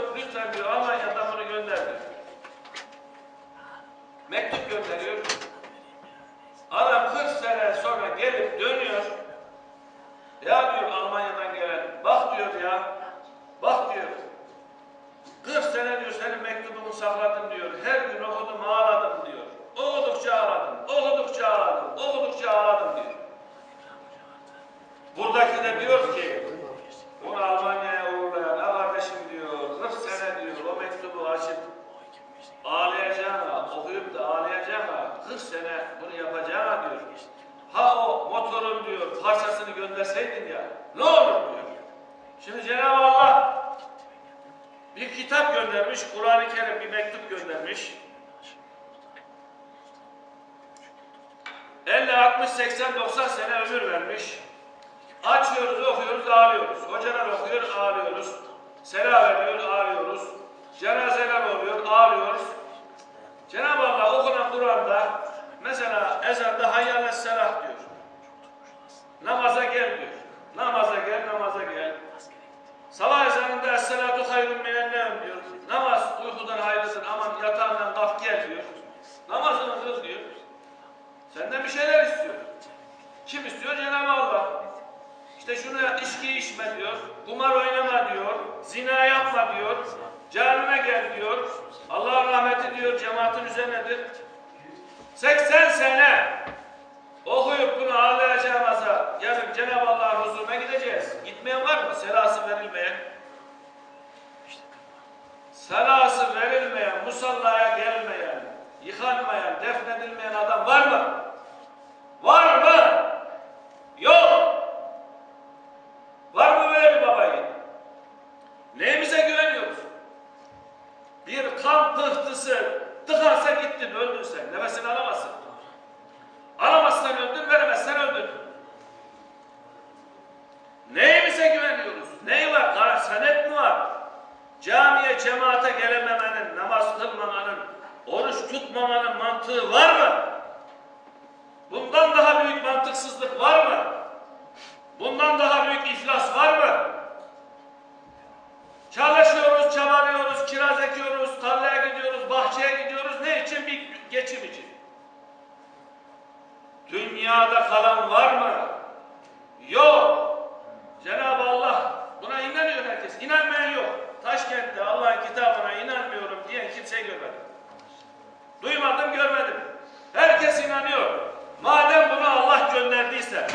diyor, lütfen diyor Almanya'dan bunu gönder diyor. Mektup gönderiyor. Adam 40 sene sonra gelip dönüyor. Ya diyor Almanya'dan gelen, bak diyor ya, bak diyor. 40 sene diyor senin mektubunu sakladım diyor. Her gün okudum ağladım diyor. Okudukça ağladım, okudukça ağladım, okudukça ağladım diyor. Buradaki de diyor ki, açıp ağlayacağına, okuyup da ağlayacağına, 40 sene bunu yapacağına diyor. Ha o motorun diyor parçasını gönderseydin ya, ne olur diyor. Şimdi Cenab-ı Allah bir kitap göndermiş, Kur'an-ı Kerim bir mektup göndermiş. 50, 60, 80, 90 sene ömür vermiş. Açıyoruz, okuyoruz, ağlıyoruz. Hocalar okuyor, ağlıyoruz. Selam veriyor, ağlıyoruz. Cenazeler oluyor, ağlıyoruz. Cenab-ı Allah okunan Kur'an'da mesela ezanda hayyâle selah diyor. Namaza gel diyor. Namaza gel, namaza gel. Sabah ezanında es-salatu hayrun minennem diyor. Namaz uykudan hayırlıdır aman yatağından kalk gel diyor. Namazını kıl diyor. Senden bir şeyler istiyor. Kim istiyor? Cenab-ı Allah. İşte şunu içki içme diyor, kumar oynama diyor, zina yapma diyor, cehenneme gel diyor, Allah rahmeti diyor cemaatin üzerinedir. 80 sene okuyup bunu ağlayacağımıza yarın Cenab-ı Allah'ın huzuruna gideceğiz. Gitmeyen var mı? Selası verilmeyen. Selası verilmeyen, musallaya gelmeyen, yıkanmayan, defnedilmeyen adam var mı? Var mı? Yok. Var mı böyle bir babayı? Neyimize güveniyoruz? Bir kan pıhtısı tıkansa gittin, öldün sen. Nefesini alamazsın. Alamazsan öldün, veremezsen öldün. Neyimize güveniyoruz? Ney var? Kara senet mi var? Camiye, cemaate gelememenin, namaz kılmamanın, oruç tutmamanın mantığı var mı? Geçim için. Dünyada kalan var mı? Yok. Cenab-ı Allah buna inanıyor herkes. İnanmayan yok. Taşkent'te Allah'ın kitabına inanmıyorum diyen kimseyi görmedim. Duymadım, görmedim. Herkes inanıyor. Madem bunu Allah gönderdiyse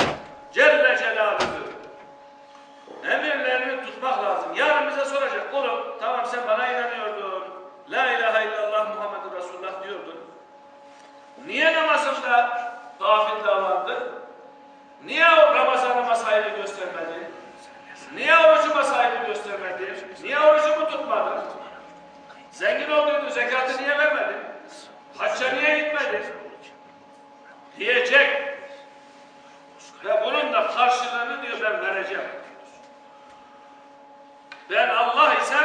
Ben Allah ise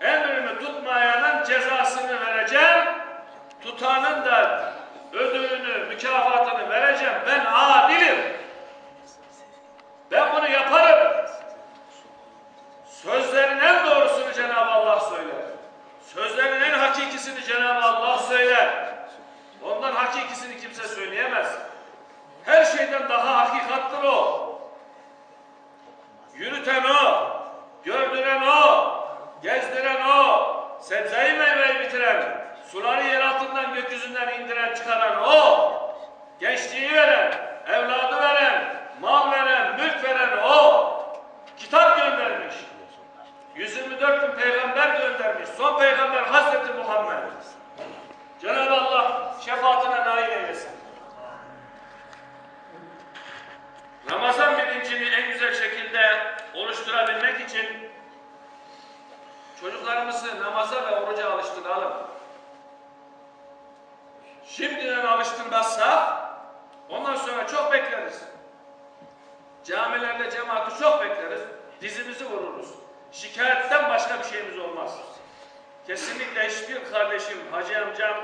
emrimi tutmayanın cezasını vereceğim. Tutanın da ödülünü, mükafatını vereceğim. Ben adilim. Ben bunu yaparım. Sözlerin en doğrusunu Cenab-ı Allah söyler. Sözlerin en hakikisini Cenab-ı Allah söyler. Ondan hakikisini kimse söyleyemez. Her şeyden daha hakikattır o. Yürüten o, gördüren o, gezdiren o, sebzeyi meyveyi bitiren, suları yer altından gökyüzünden indiren çıkaran o, gençliği veren, evladı veren, mal veren, mülk veren o, kitap göndermiş. 124 bin peygamber göndermiş. Son peygamber Hazreti Muhammed. Cenab-ı Allah şefaatine nail eylesin. Ramazan bilincini en güzel şekilde oluşturabilmek için çocuklarımızı namaza ve oruca alıştıralım. Şimdiden alıştırmazsak çok bekleriz. Camilerde cemaati çok bekleriz. Dizimizi vururuz. Şikayetten başka bir şeyimiz olmaz. Kesinlikle hiçbir kardeşim, hacı amcam,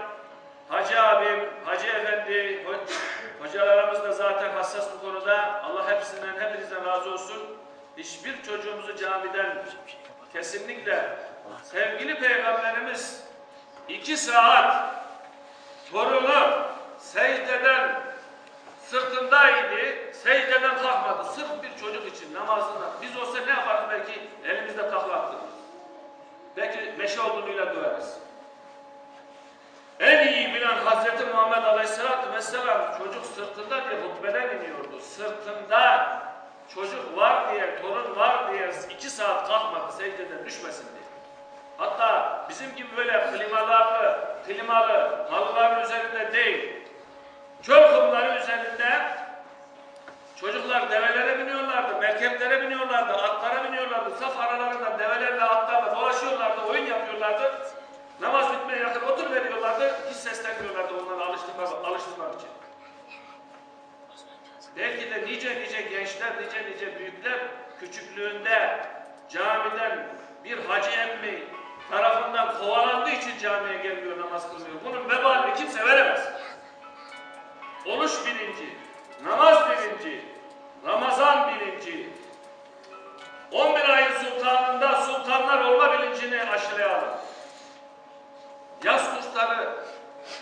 hacı abim, hacı efendi, ho- hocalarımız da zaten hassas bu konuda. Allah hepsinden, hepinizden razı olsun. Hiçbir çocuğumuzu camiden Kesinlikle. Sevgili Peygamberimiz iki saat torunu secdeden sırtındaydı, secdeden kalkmadı. Sırf bir çocuk için namazında. Biz olsa ne yaparız belki elimizde takla. Belki meşe olduğuyla döveriz. En iyi bilen Hazreti Muhammed Aleyhisselatü Vesselam çocuk sırtında diye hutbeden iniyordu. Sırtında çocuk var diye, torun var diye iki saat kalkmadı secdeden düşmesin diye. Hatta bizim gibi böyle klimalarlı, klimalı halıların üzerinde değil, çöl kumları üzerinde çocuklar develere biniyorlardı, merkeplere biniyorlardı, atlara biniyorlardı, saf aralarında develerle atlarla dolaşıyorlardı, oyun yapıyorlardı. Namaz bitmeye yakın otur veriyorlardı, hiç seslenmiyorlardı onları alıştırmak, alıştırmak için. Belki de nice nice gençler, nice nice büyükler küçüklüğünde camiden bir hacı emmi tarafından kovalandığı için camiye gelmiyor, namaz kılmıyor. Bunun veremez. Oluş bilinci, namaz bilinci, Ramazan bilinci, 11 ayın sultanında sultanlar olma bilincini aşılayalım. Yaz kursları,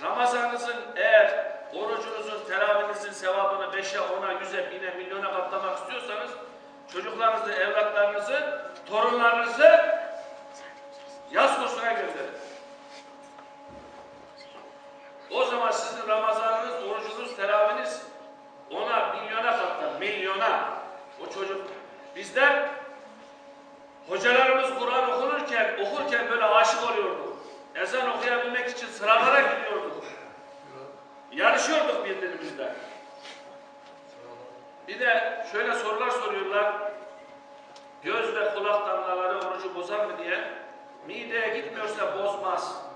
Ramazanınızın eğer orucunuzun, teravihinizin sevabını 5'e, 10'a, 100'e, 1000'e, milyona katlamak istiyorsanız çocuklarınızı, evlatlarınızı, torunlarınızı yaz kursuna gönderin. O zaman sizin Ramazanınız, orucunuz, teravihiniz ona milyona katlar, milyona. O çocuk bizler hocalarımız Kur'an okunurken, okurken böyle aşık oluyordu. Ezan okuyabilmek için sıralara gidiyorduk. Yarışıyorduk birbirimizle. Bir de şöyle sorular soruyorlar. Göz ve kulak damlaları orucu bozar mı diye. Mideye gitmiyorsa bozmaz.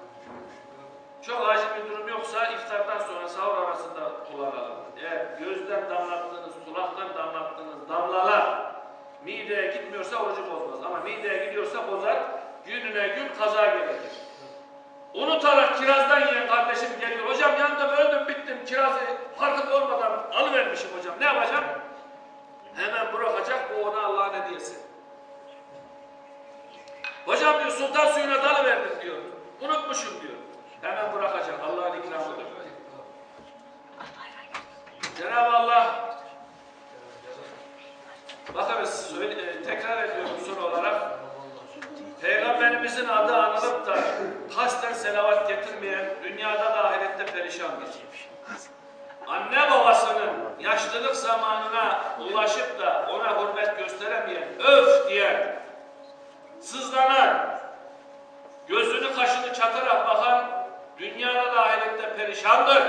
Çok acil bir durum yoksa iftardan sonra sahur arasında kullanalım. Eğer gözden damlattığınız, kulaktan damlattığınız damlalar mideye gitmiyorsa orucu bozmaz. Ama mideye gidiyorsa bozar. Gününe gün kaza gerekir. Unutarak kirazdan yiyen kardeşim geliyor. Hocam yandım, öldüm, bittim. Kirazı farkında olmadan alıvermişim hocam. Ne yapacağım? Hemen bırakacak bu ona Allah'ın hediyesi. Hocam diyor sultan suyuna dalıverdim diyor. Unutmuşum diyor. Hemen bırakacak. Allah'ın ikramıdır. Cenab-ı Allah bakınız söyle, e, tekrar ediyorum soru olarak Peygamberimizin adı anılıp da kasten selavat getirmeyen dünyada da ahirette perişandır. Anne babasının yaşlılık zamanına ulaşıp da ona hürmet gösteremeyen, öf diyen, sızlanan, gözünü kaşını çatarak bakan dünyada da ahirette perişandır.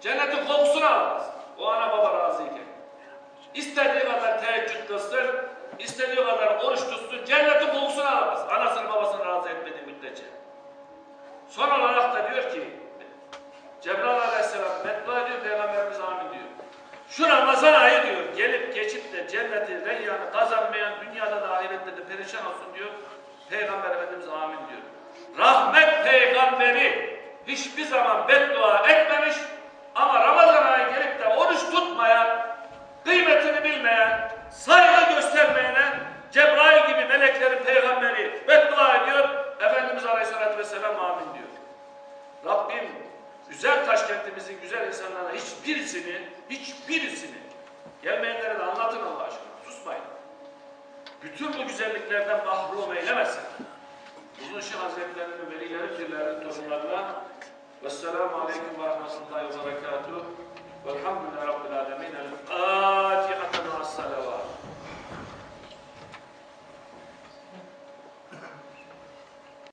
Cennetin kokusunu almaz. O ana baba razıyken. İstediği kadar teheccüd kılsın, istediği kadar oruç tutsun, cennetin kokusunu alamaz. Anasını babasını razı etmediği müddetçe. Son olarak da diyor ki, Cebrail aleyhisselam beddua ediyor, Peygamberimiz amin diyor. Şu Ramazan ayı diyor, gelip geçip de cenneti, reyyanı kazanmayan dünyada da ahirette de perişan olsun diyor. Peygamber Efendimiz amin diyor. Rahmet peygamberi hiçbir zaman beddua etmemiş ama Ramazan ayı gelip de oruç tutmayan, kıymetini bilmeyen, saygı göstermeyene Cebrail gibi meleklerin peygamberi beddua ediyor. Efendimiz Aleyhisselatü Vesselam amin diyor. Rabbim güzel Taşkentimizin güzel insanlarına hiçbirisini, hiçbirisini gelmeyenlere de anlatın Allah aşkına. Susmayın. Bütün bu güzelliklerden mahrum eylemesin.